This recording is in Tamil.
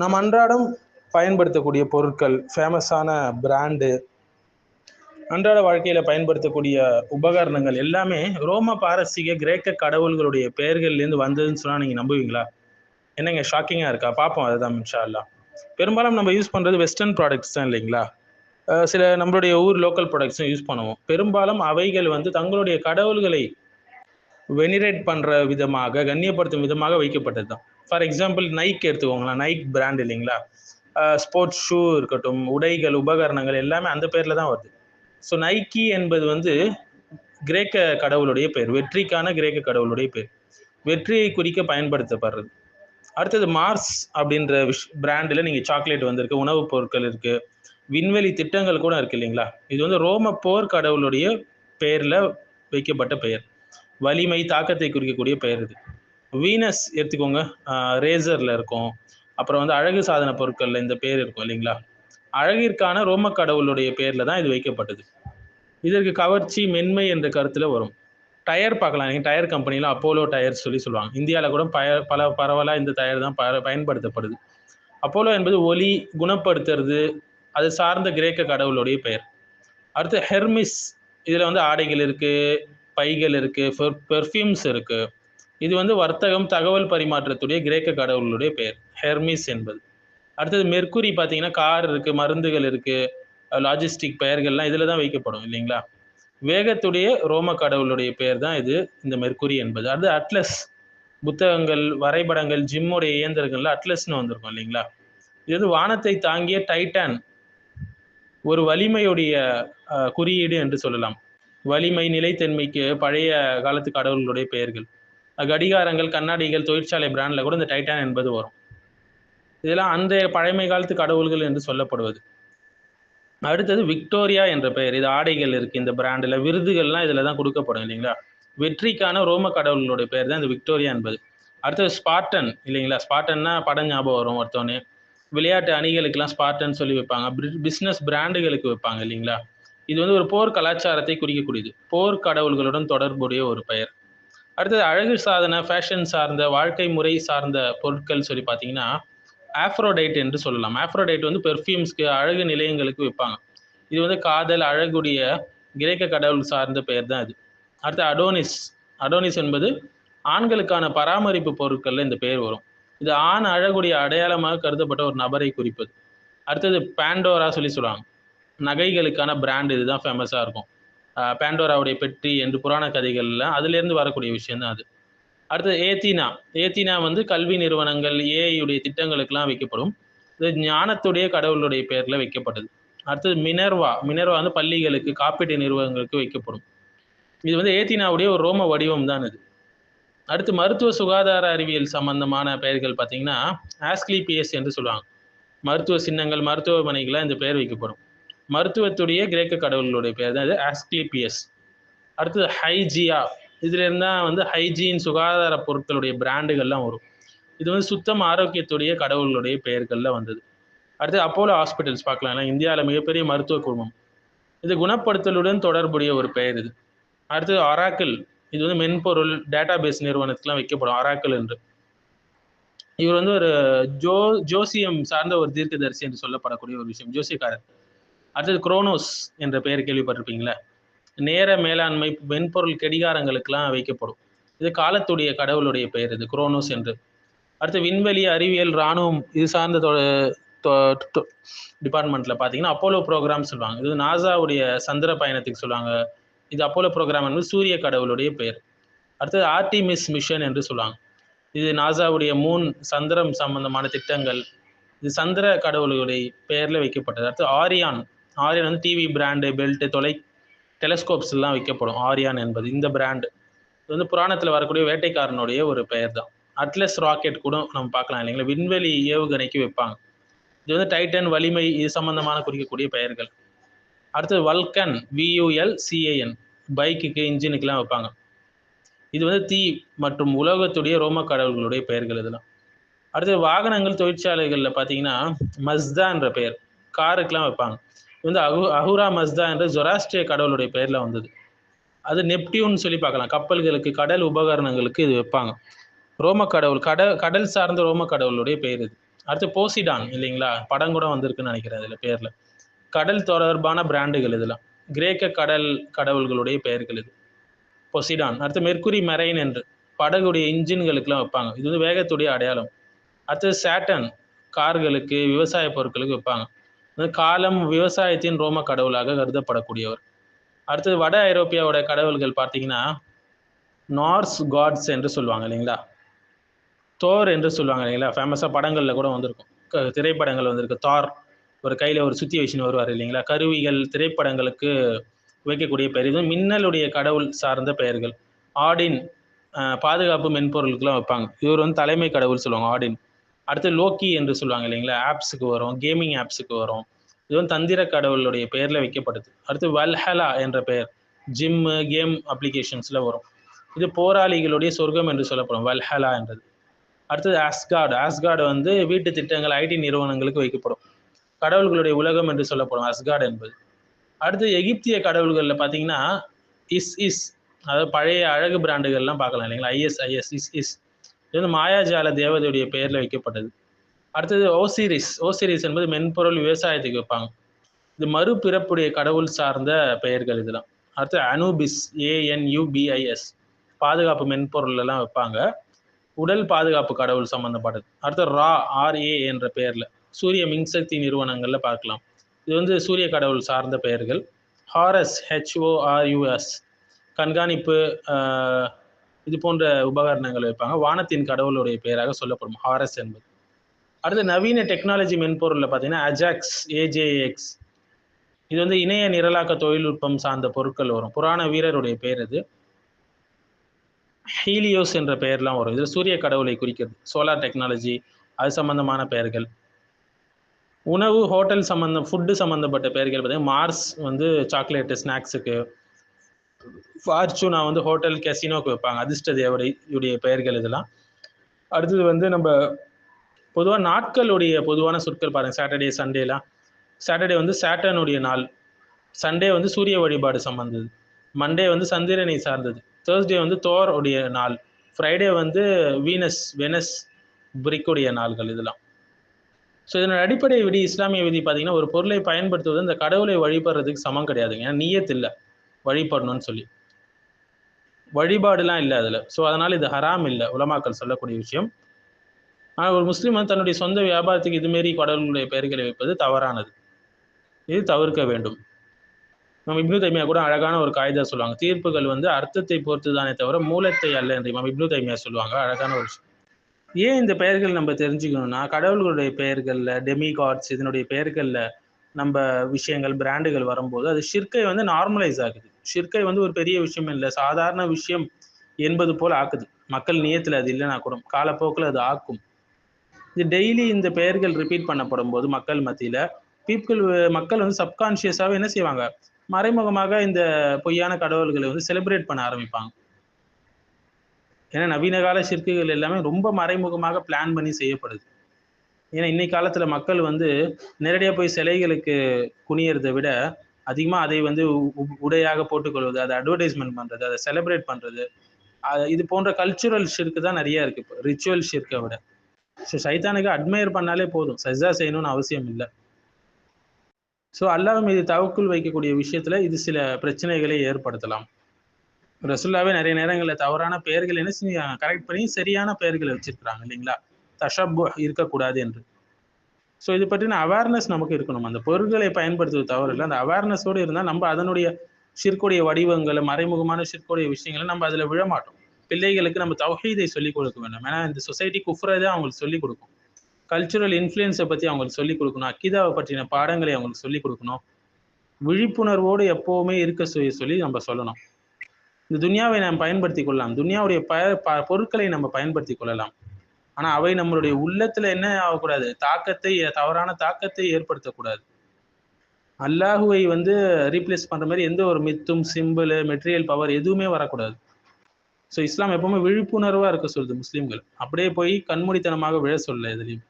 நாம் அன்றாடம் பயன்படுத்தக்கூடிய பொருட்கள் ஃபேமஸான பிராண்டு அன்றாட வாழ்க்கையில் பயன்படுத்தக்கூடிய உபகரணங்கள் எல்லாமே ரோம பாரசீக கிரேக்க கடவுள்களுடைய பெயர்கள்லேருந்து வந்ததுன்னு சொன்னால் நீங்கள் நம்புவீங்களா? என்னங்க ஷாக்கிங்காக இருக்கா? பார்ப்போம் அதுதான் இன்ஷா அல்லா பெரும்பாலும் நம்ம யூஸ் பண்ணுறது வெஸ்டர்ன் ப்ராடக்ட்ஸ் தான் இல்லைங்களா? சில நம்மளுடைய ஊர் லோக்கல் ப்ராடக்ட்ஸும் யூஸ் பண்ணுவோம். பெரும்பாலும் அவைகள் வந்து தங்களுடைய கடவுள்களை வெனிரேட் பண்ணுற விதமாக கண்ணியப்படுத்தும் விதமாக வைக்கப்பட்டது தான் ஃபார் எக்ஸாம்பிள் நைக் எடுத்துக்கோங்களேன். நைக் பிராண்ட் இல்லைங்களா? ஸ்போர்ட்ஸ் ஷூ இருக்கட்டும் உடைகள் உபகரணங்கள் எல்லாமே அந்த பேரில் தான் வருது. ஸோ நைக்கி என்பது வந்து கிரேக்க கடவுளுடைய பெயர் வெற்றிக்கான கிரேக்க கடவுளுடைய பெயர் வெற்றியை குறிக்க பயன்படுத்தப்படுறது. அடுத்தது மார்ஸ் அப்படின்ற விஷ் பிராண்டில் நீங்கள் சாக்லேட் வந்திருக்கு உணவுப் பொருட்கள் இருக்குது விண்வெளி திட்டங்கள் கூட இருக்குது இல்லைங்களா? இது வந்து ரோம போர் கடவுளுடைய பெயரில் வைக்கப்பட்ட பெயர். வலிமை தாக்கத்தை குறிக்கக்கூடிய பெயர் இது. வீனஸ் எடுத்துக்கோங்க. ரேசரில் இருக்கும். அப்புறம் வந்து அழகு சாதன பொருட்களில் இந்த பேர் இருக்கும் இல்லைங்களா? அழகிற்கான ரோம கடவுளுடைய பேரில் தான் இது வைக்கப்பட்டது. இதற்கு கவர்ச்சி மென்மை என்ற கருத்தில் வரும். டயர் பார்க்கலாம். நீங்கள் டயர் கம்பெனியில் அப்போலோ டயர்ஸ் சொல்லி சொல்லுவாங்க. இந்தியாவில் கூட பய பல பரவலாக இந்த டயர் தான் ப பயன்படுத்தப்படுது. அப்போலோ என்பது ஒலி குணப்படுத்துறது அது சார்ந்த கிரேக்க கடவுளுடைய பெயர். அடுத்து ஹெர்மிஸ் இதில் வந்து ஆடைகள் இருக்குது பைகள் இருக்குது பெர்ஃப்யூம்ஸ் இருக்குது இது வந்து வர்த்தகம் தகவல் பரிமாற்றத்துடைய கிரேக்க கடவுளுடைய பெயர் ஹெர்மிஸ் என்பது. அடுத்தது மெர்க்குரி பார்த்தீங்கன்னா கார் இருக்குது மருந்துகள் இருக்குது லாஜிஸ்டிக் பெயர்கள்லாம் இதில் தான் வைக்கப்படும் இல்லைங்களா? வேகத்துடைய ரோம கடவுளுடைய பெயர் தான் இது இந்த மெர்க்குரி என்பது. அடுத்து அட்லஸ் புத்தகங்கள் வரைபடங்கள் ஜிம்முடைய இயந்திரங்கள்ல அட்லஸ்னு வந்திருக்கும் இல்லைங்களா? இது வந்து வானத்தை தாங்கிய டைட்டான் ஒரு வலிமையுடைய குறியீடு என்று சொல்லலாம். வலிமை நிலைத்தன்மைக்கு பழைய காலத்து கடவுள்களுடைய பெயர்கள். கடிகாரங்கள் கண்ணாடிகள் தொழிற்சாலை பிராண்டில் கூட இந்த டைட்டான் என்பது வரும். இதெல்லாம் அந்த பழமை காலத்து கடவுள்கள் என்று சொல்லப்படுவது. அடுத்தது விக்டோரியா என்ற பெயர். இது ஆடைகள் இருக்கு இந்த பிராண்டில் விருதுகள்லாம் இதில் தான் கொடுக்கப்படும் இல்லைங்களா? வெற்றிக்கான ரோம கடவுளுடைய பெயர் தான் இந்த விக்டோரியா என்பது. அடுத்தது ஸ்பார்டன் இல்லைங்களா? ஸ்பார்டன்னா படம் ஞாபகம் வரும் ஒருத்தவனே விளையாட்டு அணிகளுக்கெல்லாம் ஸ்பார்டன் சொல்லி வைப்பாங்க. பிஸ்னஸ் பிராண்டுகளுக்கு வைப்பாங்க இல்லைங்களா? இது வந்து ஒரு போர் கலாச்சாரத்தை குறிக்கக்கூடியது. போர் கடவுள்களுடன் தொடர்புடைய ஒரு பெயர். அடுத்தது அழகு சாதன ஃபேஷன் சார்ந்த வாழ்க்கை முறை சார்ந்த பொருட்கள் சொல்லி பார்த்தீங்கன்னா ஆஃப்ரோடைட் என்று சொல்லலாம். ஆஃப்ரோடைட் வந்து பெர்ஃப்யூம்ஸ்க்கு அழகு நிலையங்களுக்கு வைப்பாங்க இது வந்து காதல் அழகுடைய கிரேக்க கடவுள் சார்ந்த பெயர் தான் அது அடுத்து அடோனிஸ் அடோனிஸ் என்பது ஆண்களுக்கான பராமரிப்பு பொருட்களில் இந்த பெயர் வரும். இது ஆண் அழகுடைய அடையாளமாக கருதப்பட்ட ஒரு நபரை குறிப்பது. அடுத்தது பேண்டோரா சொல்லி சொல்லுவாங்க. நகைகளுக்கான பிராண்ட் இதுதான் ஃபேமஸாக இருக்கும். பேண்டோராவுடைய பெட்டி என்று புராண கதைகள்ல அதுலேருந்து வரக்கூடிய விஷயந்தான் அது. அடுத்தது ஏத்தினா. ஏத்தினா வந்து கல்வி நிறுவனங்கள் ஏஐயுடைய திட்டங்களுக்கெல்லாம் வைக்கப்படும். இது ஞானத்துடைய கடவுளுடைய பெயரில் வைக்கப்பட்டது. அடுத்தது மினர்வா. மினர்வா வந்து பள்ளிகளுக்கு காப்பீட்டு நிறுவனங்களுக்கு வைக்கப்படும். இது வந்து ஏத்தினாவுடைய ஒரு ரோம வடிவம் தான் இது. அடுத்து மருத்துவ சுகாதார அறிவியல் சம்பந்தமான பெயர்கள் பார்த்தீங்கன்னா ஆஸ்கிலிபியஸ் என்று சொல்லுவாங்க. மருத்துவ சின்னங்கள் மருத்துவமனைகளாக இந்த பெயர் வைக்கப்படும். மருத்துவத்துடைய கிரேக்க கடவுள்களுடைய பெயர் தான் இது ஆஸ்கிளிபியஸ் அடுத்தது ஹைஜியா இதுல இருந்தால் வந்து ஹைஜீன் சுகாதார பொருட்களுடைய பிராண்டுகள்லாம் வரும். இது வந்து சுத்தம் ஆரோக்கியத்துடைய கடவுளுடைய பெயர்கள்ல வந்தது. அடுத்து அப்போலோ ஹாஸ்பிட்டல்ஸ் பார்க்கலாம். ஏன்னா இந்தியாவில் மிகப்பெரிய மருத்துவ குழுமம். இது குணப்படுத்தலுடன் தொடர்புடைய ஒரு பெயர் இது. அடுத்தது அராக்கிள் இது வந்து மென்பொருள் டேட்டாபேஸ் நிறுவனத்துக்குலாம் வைக்கப்படும் அராக்கிள் என்று. இவர் வந்து ஒரு ஜோ ஜோசியம் சார்ந்த ஒரு தீர்க்கதரிசி என்று சொல்லப்படக்கூடிய ஒரு விஷயம். ஜோசியக்காரர். அடுத்தது குரோனோஸ் என்ற பெயர் கேள்விப்பட்டிருப்பீங்களே? நேர மேலாண்மை மென்பொருள் கடிகாரங்களுக்கெல்லாம் வைக்கப்படும். இது காலத்துடைய கடவுளுடைய பெயர் இது குரோனோஸ் என்று. அடுத்து விண்வெளி அறிவியல் இராணுவம் இது சார்ந்த டிபார்ட்மெண்ட்டில் பார்த்தீங்கன்னா அப்போலோ ப்ரோக்ராம் சொல்லுவாங்க. இது நாசாவுடைய சந்திர பயணத்துக்கு சொல்லுவாங்க. இது அப்போலோ ப்ரோக்ராம் என்பது சூரிய கடவுளுடைய பெயர். அடுத்தது ஆர்டிமிஸ் மிஷன் என்று சொல்லுவாங்க. இது நாசாவுடைய மூன் சந்திரம் சம்பந்தமான திட்டங்கள். இது சந்திர கடவுளுடைய பெயரில் வைக்கப்பட்டது. அடுத்து ஆரியான் ஆரியான் வந்து டிவி பிராண்டு பெல்ட்டு தொலை டெலஸ்கோப்ஸ் எல்லாம் விற்கப்படும். ஆரியான் என்பது இந்த பிராண்டு இது வந்து புராணத்தில் வரக்கூடிய வேட்டைக்காரனுடைய ஒரு பெயர் தான் அட்லஸ் ராக்கெட் கூட நம்ம பார்க்கலாம் இல்லைங்களா? விண்வெளி ஏவுகணைக்கு வைப்பாங்க இது வந்து டைட்டன் வலிமை இது சம்பந்தமான குறிக்கக்கூடிய பெயர்கள். அடுத்தது வல்கன் வியூஎல் சிஏஎன் பைக்குக்கு இன்ஜினுக்கெல்லாம் வைப்பாங்க இது வந்து தீ மற்றும் உலோகத்துடைய ரோம கடவுள்களுடைய பெயர்கள் இதெல்லாம். அடுத்தது வாகனங்கள் தொழிற்சாலைகளில் பார்த்தீங்கன்னா மஸ்தான்ற பெயர். காருக்கெல்லாம் வைப்பாங்க வந்து அகு அஹுரா மஸ்தா என்ற ஜொராஸ்ட்ரிய கடவுளுடைய பெயரில் வந்தது. அது நெப்டியூன் சொல்லி பார்க்கலாம். கப்பல்களுக்கு கடல் உபகரணங்களுக்கு இது வைப்பாங்க. ரோம கடவுள் கடல் கடல் சார்ந்த ரோம கடவுளுடைய பெயர் இது. அடுத்து போசிடான் இல்லைங்களா? படம் கூட வந்திருக்குன்னு நினைக்கிறேன் இதில் பேரில். கடல் தொடர்பான பிராண்டுகள் இதெல்லாம். கிரேக்க கடல் கடவுள்களுடைய பெயர்கள் இது. பொசிடான். அடுத்து மெர்க்குரி மெரைன் என்று படகுடைய இன்ஜின்களுக்கெல்லாம் வைப்பாங்க. இது வந்து வேகத்துடைய அடையாளம். அடுத்து சேட்டன் கார்களுக்கு விவசாய பொருட்களுக்கு வைப்பாங்க. காலம் விவசாயத்தின் ரோம கடவுளாக கருதப்படக்கூடியவர். அடுத்தது வட ஐரோப்பியாவோட கடவுள்கள் பார்த்தீங்கன்னா நார்ஸ் காட்ஸ் என்று சொல்லுவாங்க இல்லைங்களா? தோர் என்று சொல்லுவாங்க இல்லைங்களா? ஃபேமஸாக படங்களில் கூட வந்திருக்கும். க- திரைப்படங்கள் வந்திருக்கு. தார் ஒரு கையில் ஒரு சுத்தி வச்சுன்னு வருவார் இல்லைங்களா? கருவிகள் திரைப்படங்களுக்கு வைக்கக்கூடிய பெயர். இது மின்னலுடைய கடவுள் சார்ந்த பெயர்கள். ஆடின் பாதுகாப்பு மென்பொருளுக்கெல்லாம் வைப்பாங்க. இவர் வந்து தலைமை கடவுள் சொல்லுவாங்க ஆடின். அடுத்து லோக்கி என்று சொல்லுவாங்க இல்லைங்களா? ஆப்ஸுக்கு வரும் கேமிங் ஆப்ஸுக்கு வரும். இது வந்து தந்திர கடவுளுடைய பெயரில் வைக்கப்படுது. அடுத்து வல்ஹலா என்ற பெயர் ஜிம்மு கேம் அப்ளிகேஷன்ஸில் வரும். இது போராளிகளுடைய சொர்க்கம் என்று சொல்லப்படும் வல்ஹலா என்றது. அடுத்தது ஆஸ்கார்டு ஆஸ்கார்டு வந்து வீட்டு திட்டங்கள் ஐடி நிறுவனங்களுக்கு வைக்கப்படும். கடவுள்களுடைய உலகம் என்று சொல்லப்படும் அஸ்கார்டு என்பது. அடுத்து எகிப்திய கடவுள்களில் பார்த்தீங்கன்னா இஸ் இஸ் அதாவது பழைய அழகு பிராண்டுகள்லாம் பார்க்கலாம் இல்லைங்களா? ஐஎஸ் ஐஎஸ் இஸ் இஸ் இது வந்து மாயாஜால தேவதையுடைய பெயரில் வைக்கப்பட்டது. அடுத்தது ஓசிரிஸ். ஓசிரிஸ் என்பது மென்பொருள் விவசாயத்துக்கு வைப்பாங்க. இது மறுபிறப்புடைய கடவுள் சார்ந்த பெயர்கள் இதெல்லாம். அடுத்து அனுபிஸ் ஏஎன்யூபிஐஎஸ் பாதுகாப்பு மென்பொருள் எல்லாம் வைப்பாங்க. உடல் பாதுகாப்பு கடவுள் சம்மந்தப்பட்டது அடுத்து ரா ஆர்ஏ என்ற பெயரில். சூரிய மின்சக்தி நிறுவனங்களில் பார்க்கலாம். இது வந்து சூரிய கடவுள் சார்ந்த பெயர்கள். ஹாரஸ் ஹெச்ஓஆர்யூஎஸ் கண்காணிப்பு இது போன்ற உபகரணங்கள் வைப்பாங்க. வானத்தின் கடவுளுடைய பெயராக சொல்லப்படும் ஹாரஸ் என்பது. அடுத்து நவீன டெக்னாலஜி மென்பொருளில் பார்த்தீங்கன்னா அஜாக்ஸ் ஏஜேஎக்ஸ் இது வந்து இணைய நிரலாக்க தொழில்நுட்பம் சார்ந்த பொருட்கள் வரும். புராண வீரருடைய பெயர் இது. ஹீலியோஸ் என்ற பெயர்லாம் வரும். இதில் சூரிய கடவுளை குறிக்கிறது. சோலார் டெக்னாலஜி அது சம்பந்தமான பெயர்கள். உணவு ஹோட்டல் சம்மந்தம் ஃபுட்டு சம்மந்தப்பட்ட பெயர்கள் பார்த்தீங்கன்னா மார்ஸ் வந்து சாக்லேட்டு ஸ்நாக்ஸுக்கு ஃபார்ச்சூனா வந்து ஹோட்டல் கெசினோக்கு வைப்பாங்க. அதிர்ஷ்ட தேவதையுடைய பெயர்கள் இதெல்லாம். அடுத்தது வந்து நம்ம பொதுவாக நாட்களுடைய பொதுவான சொற்கள் பாருங்க. சாட்டர்டே சண்டேலாம் சாட்டர்டே வந்து சாட்டனுடைய நாள். சண்டே வந்து சூரிய வழிபாடு சம்பந்தது. மண்டே வந்து சந்திரனை சார்ந்தது. தேர்ஸ்டே வந்து தோர் உடைய நாள். ஃப்ரைடே வந்து வீனஸ் வெனஸ் பிரிக்குடைய நாள்கள் இதெல்லாம். ஸோ இதனோட அடிப்படை விதி இஸ்லாமிய விதி பார்த்தீங்கன்னா ஒரு பொருளை பயன்படுத்துவது இந்த கடவுளை வழிபடுறதுக்கு சமம் கிடையாதுங்க ஏன்னா நீயத் இல்லை. வழிபடணும்னு சொல்லி. வழிபாடுலாம் இல்லை அதில். ஸோ அதனால் இது ஹராம் இல்லை. உலமாக்கள் சொல்லக்கூடிய விஷயம். ஆனால் ஒரு முஸ்லீம் வந்து தன்னுடைய சொந்த வியாபாரத்துக்கு இதுமாரி கடவுளுடைய பெயர்களை வைப்பது தவறானது. இது தவிர்க்க வேண்டும். நம்ம இப்னு தைமியா கூட அழகான ஒரு காய்தா சொல்லுவாங்க. தீர்ப்புகள் வந்து அர்த்தத்தை பொறுத்து தானே தவிர மூலத்தை அல்ல என்று நம்ம இப்னு தைமியா சொல்லுவாங்க. அழகான ஒரு விஷயம். ஏன் இந்த பெயர்கள் நம்ம தெரிஞ்சுக்கணும்னா கடவுள்களுடைய பெயர்களில் டெமி காட்ஸ் இதனுடைய பெயர்களில் நம்ம விஷயங்கள் பிராண்டுகள் வரும்போது அது ஷிர்கை வந்து நார்மலைஸ் ஆகுது. ஷிர்கை வந்து ஒரு பெரிய விஷயம் இல்லை. சாதாரண விஷயம் என்பது போல் ஆக்குது. மக்கள் நியத்தில் அது இல்லைனா கூட காலப்போக்கில் அது ஆக்கும். இது டெய்லி இந்த பெயர்கள் ரிப்பீட் பண்ணப்படும் போது மக்கள் மத்தியில் பீப்புள் மக்கள் வந்து சப்கான்ஷியஸாகவே என்ன செய்வாங்க? மறைமுகமாக இந்த பொய்யான கடவுள்களை வந்து செலிப்ரேட் பண்ண ஆரம்பிப்பாங்க. ஏன்னா நவீன கால சிற்குகள் எல்லாமே ரொம்ப மறைமுகமாக பிளான் பண்ணி செய்யப்படுது. ஏன்னா இன்னைக்கு காலத்துல மக்கள் வந்து நேரடியாக போய் சிலைகளுக்கு குனியறதை விட அதிகமாக அதை வந்து உ- உடையாக போட்டுக்கொள்வது அதை அட்வர்டைஸ்மெண்ட் பண்ணுறது அதை செலிப்ரேட் பண்ணுறது அது- இது போன்ற கல்ச்சுரல் ஷிர்க்கு தான் நிறைய இருக்கு இப்போ. ரிச்சுவல் ஷிர்க்கை விட. ஸோ சைத்தானுக்கு அட்மையர் பண்ணாலே போதும். சஜா செய்யணும்னு அவசியம் இல்லை. ஸோ அல்லாஹ் மீது தவக்குள் வைக்கக்கூடிய விஷயத்தில் இது சில பிரச்சனைகளை ஏற்படுத்தலாம். ரசுல்லாவே நிறைய நேரங்களில் தவறான பெயர்கள் என்ன செஞ்சாங்க? கரெக்ட் பண்ணி சரியான பெயர்களை வச்சிருக்கிறாங்க இல்லைங்களா? தஷப்பு இருக்கக்கூடாது என்று. ஸோ இது பற்றின அவேர்னஸ் நமக்கு இருக்கணும். அந்த பொருட்களை பயன்படுத்துவது தவறு இல்லை. அந்த அவேர்னஸோடு இருந்தால் நம்ம அதனுடைய ஷிர்க்குடைய வடிவங்களை மறைமுகமான சிற்குடைய விஷயங்களை நம்ம அதில் விழமாட்டோம். பிள்ளைகளுக்கு நம்ம தௌஹீதை சொல்லிக் கொடுக்க வேண்டும். ஏன்னா இந்த சொசைட்டி குஃப்ரதை அவங்களுக்கு சொல்லிக் கொடுக்கும். கல்ச்சுரல் இன்ஃப்ளூயன்ஸை பற்றி அவங்களுக்கு சொல்லிக் கொடுக்கணும். அக்கிதாவை பற்றின பாடங்களை அவங்களுக்கு சொல்லிக் கொடுக்கணும். விழிப்புணர்வோடு எப்போவுமே இருக்க சொல்லி சொல்லி நம்ம சொல்லணும். இந்த துனியாவை நாம் பயன்படுத்தி கொள்ளலாம். துனியாவுடைய ப ப- பொருட்களை நம்ம பயன்படுத்தி கொள்ளலாம். ஆனா அவை நம்மளுடைய உள்ளத்துல என்ன ஆகக்கூடாது? தாக்கத்தை தவறான தாக்கத்தை ஏற்படுத்தக்கூடாது. அல்லாஹுவை வந்து ரீப்ளேஸ் பண்ற மாதிரி எந்த ஒரு மித்தும் சிம்பிள் மெட்டீரியல் பவர் எதுவுமே வரக்கூடாது. ஸோ இஸ்லாம் எப்பவுமே விழிப்புணர்வா இருக்க சொல்லுது முஸ்லீம்கள். அப்படியே போய் கண்மூடித்தனமாக விழ சொல்லல எதுலையும்.